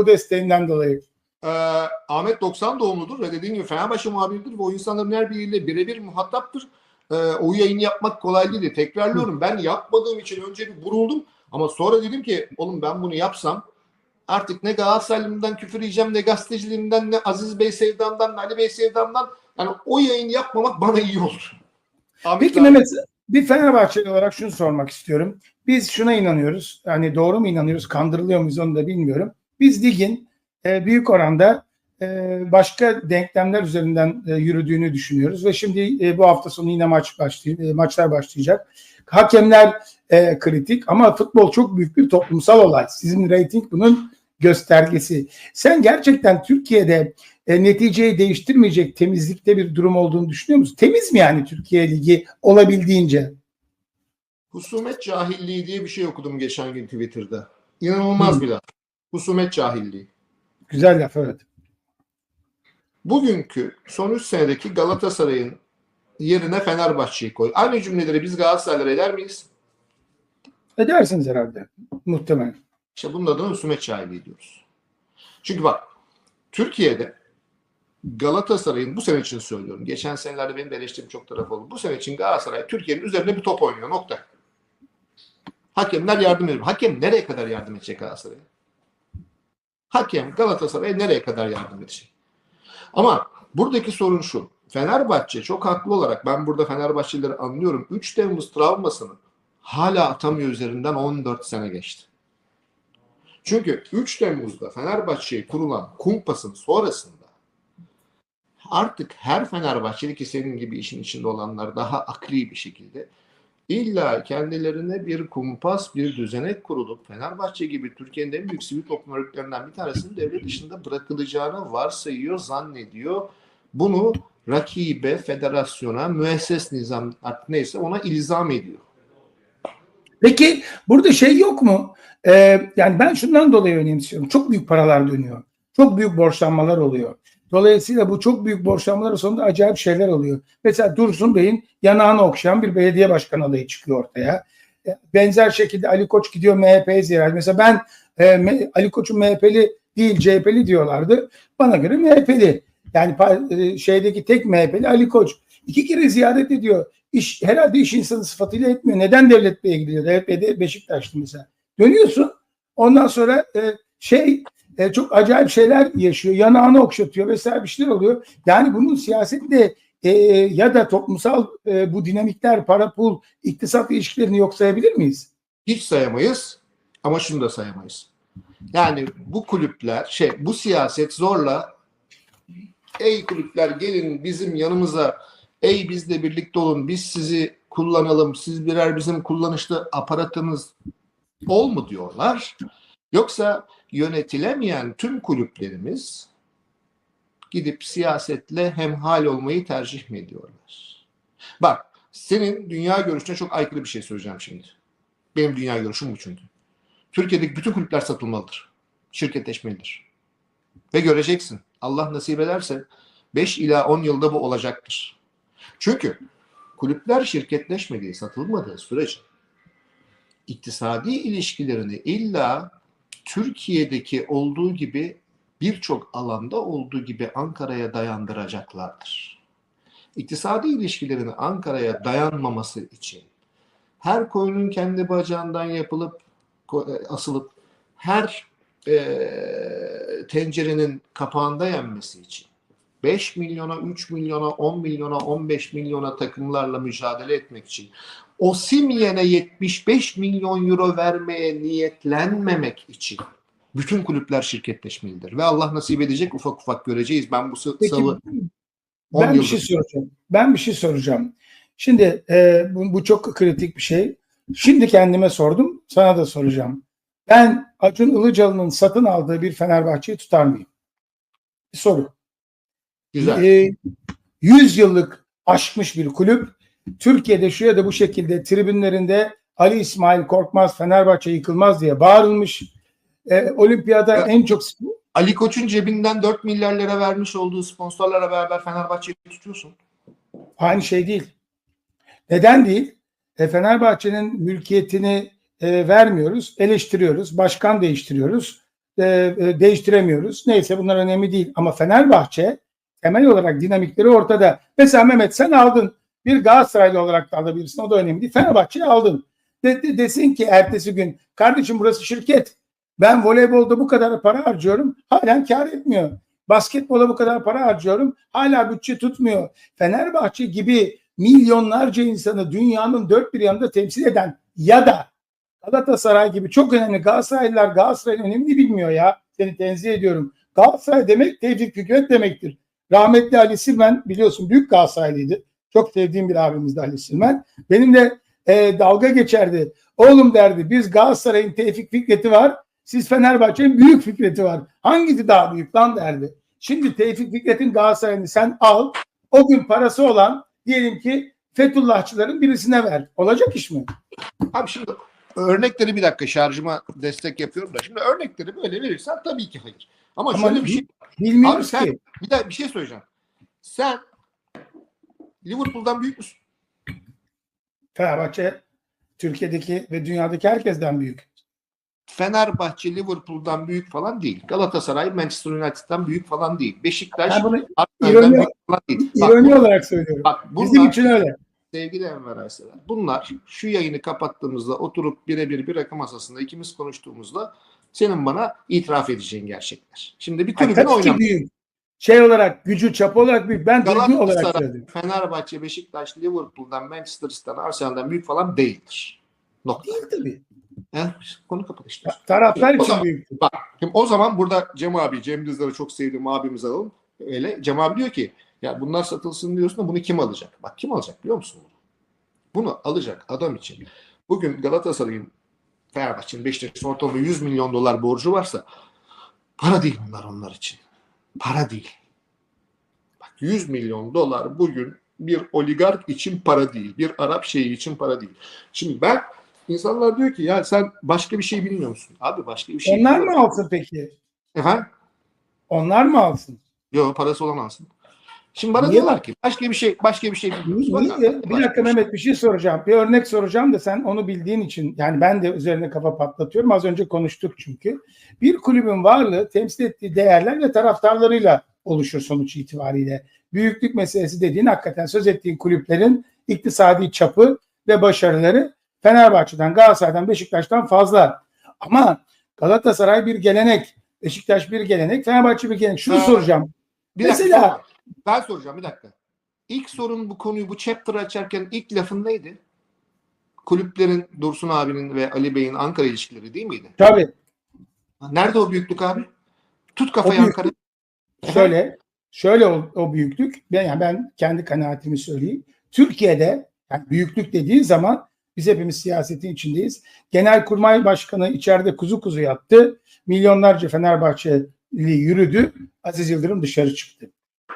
bu desteğinden dolayı. Ee, Ahmet 90 doğumludur ve dediğim gibi Fenerbahçe muhabiridir ve o insanların her biriyle birebir muhataptır. Ee, o yayını yapmak kolay değil. Tekrarlıyorum ben yapmadığım için önce bir vuruldum ama sonra dedim ki oğlum ben bunu yapsam artık ne Galatasaraylımdan küfür yiyeceğim ne gazeteciliğimden ne Aziz Bey sevdamdan ne Ali Bey sevdamdan yani o yayını yapmamak bana iyi olur. Ahmet Peki Mehmet bir Fenerbahçeli olarak şunu sormak istiyorum. Biz şuna inanıyoruz. Yani doğru mu inanıyoruz? Kandırılıyor muyuz onu da bilmiyorum. Biz ligin e, büyük oranda e, başka denklemler üzerinden e, yürüdüğünü düşünüyoruz ve şimdi e, bu hafta sonu yine maç başlay- e, maçlar başlayacak. Hakemler e, kritik ama futbol çok büyük bir toplumsal olay. Sizin reyting bunun göstergesi. Sen gerçekten Türkiye'de e, neticeyi değiştirmeyecek temizlikte bir durum olduğunu düşünüyor musun? Temiz mi yani Türkiye Ligi olabildiğince? Husumet cahilliği diye bir şey okudum geçen gün Twitter'da. İnanılmaz Hı. bir laf. Husumet cahilliği. Güzel laf evet. Bugünkü son 3 senedeki Galatasaray'ın yerine Fenerbahçe'yi koy. Aynı cümleleri biz Galatasaraylılar eder miyiz? Edersiniz herhalde. Muhtemelen. İşte bunun adına husumet cahilliği diyoruz. Çünkü bak Türkiye'de Galatasaray'ın bu sene için söylüyorum. Geçen senelerde benim de eleştirim çok taraf oldu. Bu sene için Galatasaray Türkiye'nin üzerinde bir top oynuyor. Nokta. Hakemler yardım ediyor. Hakem nereye kadar yardım edecek Galatasaray'a? Hakem Galatasaray'a nereye kadar yardım edecek? Ama buradaki sorun şu. Fenerbahçe çok haklı olarak ben burada Fenerbahçelileri anlıyorum. 3 Temmuz travmasını hala atamıyor üzerinden 14 sene geçti. Çünkü 3 Temmuz'da Fenerbahçe'ye kurulan kumpasın sonrasında artık her Fenerbahçeli ki senin gibi işin içinde olanlar daha akli bir şekilde illa kendilerine bir kumpas, bir düzenek kurulup Fenerbahçe gibi Türkiye'nin en büyük sivil toplum örgütlerinden bir tanesinin devlet dışında bırakılacağını varsayıyor, zannediyor. Bunu rakibe, federasyona, müesses nizam artık neyse ona ilzam ediyor. Peki burada şey yok mu? Ee, yani ben şundan dolayı önemsiyorum. Çok büyük paralar dönüyor. Çok büyük borçlanmalar oluyor. Dolayısıyla bu çok büyük borçlanmaların sonunda acayip şeyler oluyor. Mesela Dursun Bey'in yanağını okşayan bir belediye başkanı adayı çıkıyor ortaya. E, Benzer şekilde Ali Koç gidiyor MHP'ye ziyaret. Mesela ben e, Ali Koç'un MHP'li değil CHP'li diyorlardı. Bana göre MHP'li. Yani e, şeydeki tek MHP'li Ali Koç. İki kere ziyaret ediyor. İş, herhalde iş insanı sıfatıyla etmiyor. Neden Devlet Bey'e gidiyor? Devlet Bey'de Beşiktaş'ta mesela. Dönüyorsun. Ondan sonra e, şey e, çok acayip şeyler yaşıyor. Yanağını okşatıyor vesaire bir şeyler oluyor. Yani bunun siyasetle e, ya da toplumsal e, bu dinamikler, para pul, iktisat ilişkilerini yok sayabilir miyiz? Hiç sayamayız ama şunu da sayamayız. Yani bu kulüpler, şey bu siyaset zorla ey kulüpler gelin bizim yanımıza ey bizle birlikte olun biz sizi kullanalım siz birer bizim kullanışlı aparatımız ol mu diyorlar. Yoksa yönetilemeyen tüm kulüplerimiz gidip siyasetle hemhal olmayı tercih mi ediyorlar? Bak senin dünya görüşüne çok aykırı bir şey söyleyeceğim şimdi. Benim dünya görüşüm bu çünkü. Türkiye'deki bütün kulüpler satılmalıdır. Şirketleşmelidir. Ve göreceksin. Allah nasip ederse 5 ila 10 yılda bu olacaktır. Çünkü kulüpler şirketleşmediği, satılmadığı sürece iktisadi ilişkilerini illa Türkiye'deki olduğu gibi birçok alanda olduğu gibi Ankara'ya dayandıracaklardır. İktisadi ilişkilerini Ankara'ya dayanmaması için her koyunun kendi bacağından yapılıp ko- asılıp her e, tencerenin kapağında yenmesi için 5 milyona, 3 milyona, 10 milyona, 15 milyona takımlarla mücadele etmek için o Simyen'e 75 milyon euro vermeye niyetlenmemek için bütün kulüpler şirketleşmelidir. Ve Allah nasip edecek ufak ufak göreceğiz. Ben bu Peki salı 10 ben bir şey soracağım. Ben bir şey soracağım. Şimdi e, bu, bu çok kritik bir şey. Şimdi kendime sordum, sana da soracağım. Ben Acun Ilıcalı'nın satın aldığı bir Fenerbahçe'yi tutar mıyım? Bir soru. Güzel. E, 100 yıllık aşmış bir kulüp. Türkiye'de şu ya da bu şekilde tribünlerinde Ali İsmail Korkmaz Fenerbahçe yıkılmaz diye bağırılmış. E, olimpiyada Evet. en çok Ali Koç'un cebinden 4 milyar lira vermiş olduğu sponsorlara beraber Fenerbahçe'yi tutuyorsun. Aynı şey değil. Neden değil? E, Fenerbahçe'nin mülkiyetini e, vermiyoruz, eleştiriyoruz, başkan değiştiriyoruz. e, e, değiştiremiyoruz. Neyse bunlar önemli değil. Ama Fenerbahçe temel olarak dinamikleri ortada. Mesela Mehmet sen aldın. Bir Galatasaraylı olarak da alabilirsin. O da önemli değil. Fenerbahçe'yi aldın. De, de- desin ki ertesi gün kardeşim burası şirket. Ben voleybolda bu kadar para harcıyorum. Halen kar etmiyor. Basketbola bu kadar para harcıyorum. Hala bütçe tutmuyor. Fenerbahçe gibi milyonlarca insanı dünyanın dört bir yanında temsil eden ya da Galatasaray gibi çok önemli Galatasaraylılar Galatasaray'ın önemini bilmiyor ya. Seni tenzih ediyorum. Galatasaray demek Tevfik Fikret demektir. Rahmetli Ali Silmen biliyorsun büyük Galatasaraylıydı. Çok sevdiğim bir abimizdi Ali Silmen. Benimle e, dalga geçerdi. Oğlum derdi biz Galatasaray'ın Tevfik Fikret'i var. Siz Fenerbahçe'nin büyük Fikret'i var. Hangisi daha büyük lan derdi. Şimdi Tevfik Fikret'in Galatasaray'ını sen al. O gün parası olan diyelim ki Fethullahçıların birisine ver. Olacak iş mi? Abi şimdi örnekleri bir dakika şarjıma destek yapıyorum da. Şimdi örnekleri böyle verirsen tabii ki hayır. Ama, Ama şöyle bir şey Bilmiyoruz Abi sen- ki. bir daha bir şey söyleyeceğim. Sen Liverpool'dan büyük müsün? Fenerbahçe Türkiye'deki ve dünyadaki herkesten büyük. Fenerbahçe Liverpool'dan büyük falan değil. Galatasaray Manchester United'dan büyük falan değil. Beşiktaş Arsenal'dan büyük falan değil. Bak, ironi olarak söylüyorum. bak Bizim bunlar için öyle. sevgili Enver Aysever. Bunlar şu yayını kapattığımızda oturup birebir bir rakı masasında ikimiz konuştuğumuzda senin bana itiraf edeceğin gerçekler. Şimdi bir oynaması. büyük. Şey olarak gücü çapı olarak büyük. Ben duygu olarak söyledim. Fenerbahçe, Beşiktaş, Liverpool'dan, Manchester City'den, Arsenal'dan büyük falan değildir. Nokta. Değil tabii. He? Konu kapat işte. Taraftar için zaman- büyük. Şimdi o zaman burada Cem abi, Cem Dizdar'ı çok sevdiğim abimiz alalım. Öyle Cem abi diyor ki ya bunlar satılsın diyorsun da bunu kim alacak? Bak kim alacak biliyor musun bunu? Bunu alacak adam için. Bugün Galatasaray'ın Fenerbahçe'nin Beşiktaş'ın ortalama 100 milyon dolar borcu varsa para değil bunlar onlar için. Para değil. Bak 100 milyon dolar bugün bir oligark için para değil. Bir Arap şeyi için para değil. Şimdi ben insanlar diyor ki ya sen başka bir şey bilmiyor musun? Abi başka bir şey Onlar mı alsın peki? Efendim? Onlar mı alsın? Yok parası olan alsın. Şimdi bana Niye diyorlar ki başka bir şey başka bir şey bilmiyoruz. Niye? Bak, Bir dakika şey. Mehmet bir şey soracağım. Bir örnek soracağım da sen onu bildiğin için yani ben de üzerine kafa patlatıyorum. Az önce konuştuk çünkü. Bir kulübün varlığı temsil ettiği değerler ve taraftarlarıyla oluşur sonuç itibariyle. Büyüklük meselesi dediğin hakikaten söz ettiğin kulüplerin iktisadi çapı ve başarıları Fenerbahçe'den, Galatasaray'dan, Beşiktaş'tan fazla. Ama Galatasaray bir gelenek, Beşiktaş bir gelenek, Fenerbahçe bir gelenek. Şunu Ha. soracağım. Bir dakika, Mesela- sonra. Ben soracağım bir dakika. İlk sorun bu konuyu bu chapter açarken ilk lafın neydi? Kulüplerin Dursun abinin ve Ali Bey'in Ankara ilişkileri değil miydi? Tabii Nerede o büyüklük abi? Tut kafayı Ankara. Şöyle, şöyle o, o büyüklük. Ben, yani ben kendi kanaatimi söyleyeyim. Türkiye'de yani büyüklük dediği zaman biz hepimiz siyasetin içindeyiz. Genelkurmay Başkanı içeride kuzu kuzu yattı. Milyonlarca Fenerbahçeli yürüdü. Aziz Yıldırım dışarı çıktı.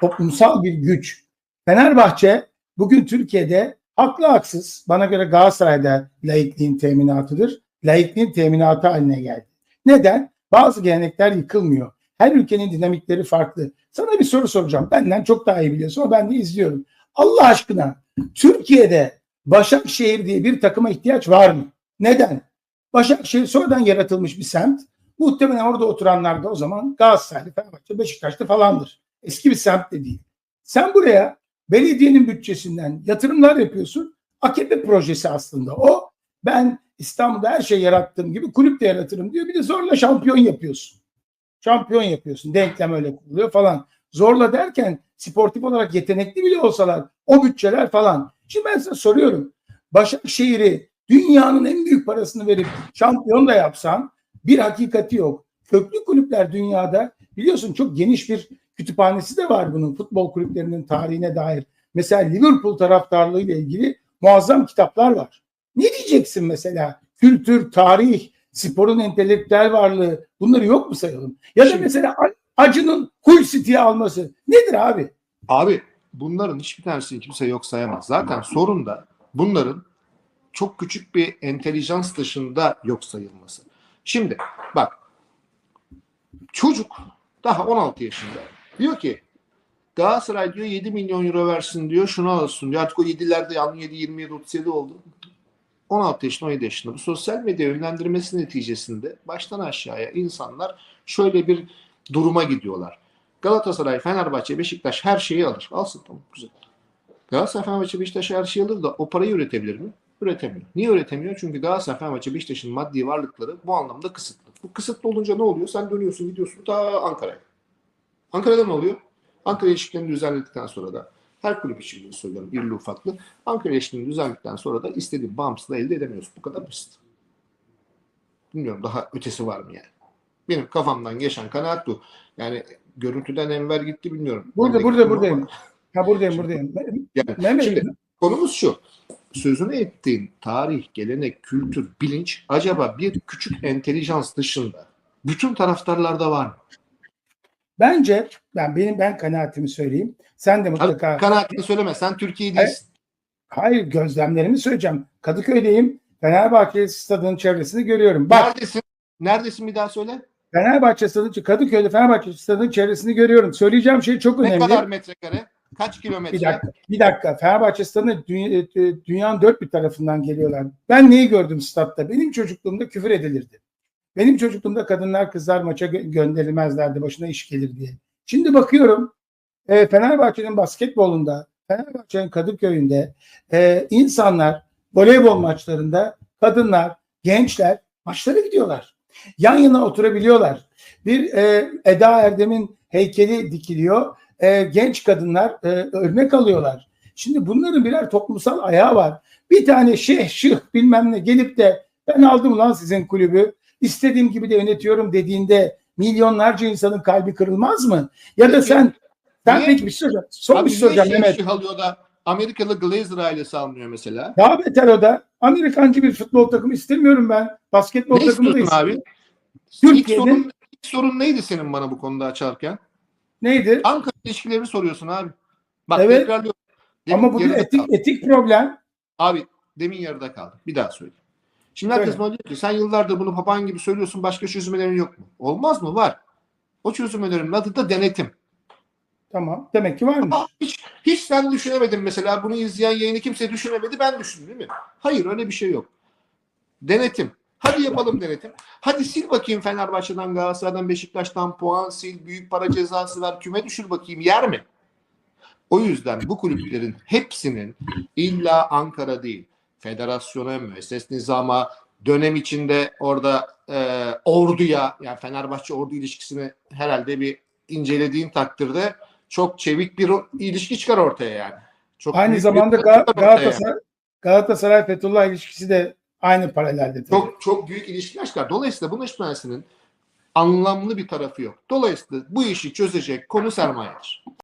Toplumsal bir güç. Fenerbahçe bugün Türkiye'de haklı haksız bana göre Galatasaray'da laikliğin teminatıdır. Laikliğin teminatı haline geldi. Neden? Bazı gelenekler yıkılmıyor. Her ülkenin dinamikleri farklı. Sana bir soru soracağım. Benden çok daha iyi biliyorsun ama ben de izliyorum. Allah aşkına Türkiye'de Başakşehir diye bir takıma ihtiyaç var mı? Neden? Başakşehir sonradan yaratılmış bir semt. Muhtemelen orada oturanlar da o zaman Galatasaraylı, Fenerbahçe, Beşiktaşlı falandır. Eski bir semt de. Sen buraya belediyenin bütçesinden yatırımlar yapıyorsun. AKP projesi aslında o. Ben İstanbul'da her şey yarattığım gibi kulüp de yaratırım diyor. Bir de zorla şampiyon yapıyorsun şampiyon yapıyorsun. Denklem öyle kuruluyor falan. Zorla derken sportif olarak yetenekli bile olsalar o bütçeler falan. Şimdi ben size soruyorum. Başakşehir'i dünyanın en büyük parasını verip şampiyon da yapsan bir hakikati yok. Köklü kulüpler dünyada biliyorsun çok geniş bir kütüphanesi de var bunun futbol kulüplerinin tarihine dair. Mesela Liverpool taraftarlığı ile ilgili muazzam kitaplar var. Ne diyeceksin mesela? Kültür, tarih, sporun entelektüel varlığı bunları yok mu sayalım? Ya da Şimdi- mesela Acı'nın Hull City'yi alması nedir abi? Abi bunların hiçbir tanesini kimse yok sayamaz. Zaten sorun da bunların çok küçük bir entelijans dışında yok sayılması. Şimdi bak çocuk daha 16 yaşında diyor ki Galatasaray diyor 7 milyon euro versin diyor şunu alsın diyor. Artık o 7'lerde yanlı 7 27 37 oldu. 16 yaşında 17 yaşında bu sosyal medya yönlendirmesi neticesinde baştan aşağıya insanlar şöyle bir duruma gidiyorlar. Galatasaray, Fenerbahçe, Beşiktaş her şeyi alır. Alsın tamam güzel. Galatasaray, Fenerbahçe, Beşiktaş her şeyi alır da o parayı üretebilir mi? Üretemiyor. Niye üretemiyor? Çünkü Galatasaray, Fenerbahçe, Beşiktaş'ın maddi varlıkları bu anlamda kısıtlı. Bu kısıtlı olunca ne oluyor? Sen dönüyorsun gidiyorsun ta Ankara'ya. Ankara'da ne oluyor? Ankara ilişkilerini düzenledikten sonra da her kulüp için bunu söylüyorum irli ufaklı. Ankara ilişkilerini düzenledikten sonra da istediğin bağımsızlığı elde edemiyorsun. Bu kadar basit. Bilmiyorum daha ötesi var mı yani. Benim kafamdan geçen kanaat bu. Yani görüntüden Enver gitti bilmiyorum. Burada de burada buradayım. Ha buradayım buradayım. Yani Mehmet şimdi konumuz şu. Sözünü ettiğin tarih, gelenek, kültür, bilinç acaba bir küçük entelijans dışında bütün taraftarlarda var mı? Bence ben benim ben kanaatimi söyleyeyim. Sen de mutlaka kanaatini söyleme. Sen Türkiye değilsin. hayır gözlemlerimi söyleyeceğim. Kadıköy'deyim. Fenerbahçe stadının çevresini görüyorum. Bak Neredesin? Neredesin bir daha söyle. Fenerbahçe stadının Kadıköy'de Fenerbahçe stadının çevresini görüyorum. Söyleyeceğim şey çok Ne önemli. kadar metrekare? Kaç kilometre? Bir dakika, bir dakika. Fenerbahçe stadına dünya, e, dünyanın dört bir tarafından geliyorlar. Ben neyi gördüm statta? Benim çocukluğumda küfür edilirdi. Benim çocukluğumda kadınlar kızlar maça gö- gönderilmezlerdi başına iş gelir diye. Şimdi bakıyorum e, Fenerbahçe'nin basketbolunda, Fenerbahçe'nin Kadıköy'ünde e, insanlar voleybol maçlarında kadınlar, gençler maçlara gidiyorlar. Yan yana oturabiliyorlar. Bir e, Eda Erdem'in heykeli dikiliyor e, genç kadınlar e, örnek alıyorlar. Şimdi bunların birer toplumsal ayağı var. Bir tane şeyh şıh bilmem ne gelip de ben aldım lan sizin kulübü istediğim gibi de yönetiyorum dediğinde milyonlarca insanın kalbi kırılmaz mı? Ya da Peki, sen sen niye- peki bir şey soracağım. Son Abi bir şey soracağım Mehmet. şey da Amerikalı Glazer ailesi almıyor mesela? Daha beter o da. Amerikancı bir futbol takımı istemiyorum ben. Basketbol Ne takımı da istemiyorum. abi? İlk Türkiye'nin- sorun, ilk sorun neydi senin bana bu konuda açarken? Neydi? Ankara ilişkilerini soruyorsun abi. Bak Evet. tekrarlıyorum. Demin Ama bu bir etik kaldı. etik problem. Abi demin yarıda kaldı. Bir daha söyleyeyim. Şimdi herkes bana diyor ki sen yıllardır bunu papağan gibi söylüyorsun başka çözümlerin yok mu? Olmaz mı? Var. O çözümlerin adı da denetim. Tamam. Demek ki varmış. Aa, hiç, hiç sen düşünemedin mesela bunu izleyen yayını kimse düşünemedi ben düşündüm değil mi? Hayır öyle bir şey yok. Denetim. Hadi yapalım denetim. Hadi sil bakayım Fenerbahçe'den, Galatasaray'dan, Beşiktaş'tan puan sil, büyük para cezası ver, küme düşür bakayım yer mi? O yüzden bu kulüplerin hepsinin illa Ankara değil, federasyona, müesses nizama, dönem içinde orada e, orduya, yani Fenerbahçe ordu ilişkisini herhalde bir incelediğin takdirde çok çevik bir ilişki çıkar ortaya yani. Çok Aynı zamanda fark Ga- çıkar ortaya yani. Galatasaray Galatasaray Fethullah ilişkisi de aynı paralelde. tabii. Çok çok büyük ilişkiler çıkar. Dolayısıyla bunun hiçbirisinin anlamlı bir tarafı yok. Dolayısıyla bu işi çözecek konu sermayedir.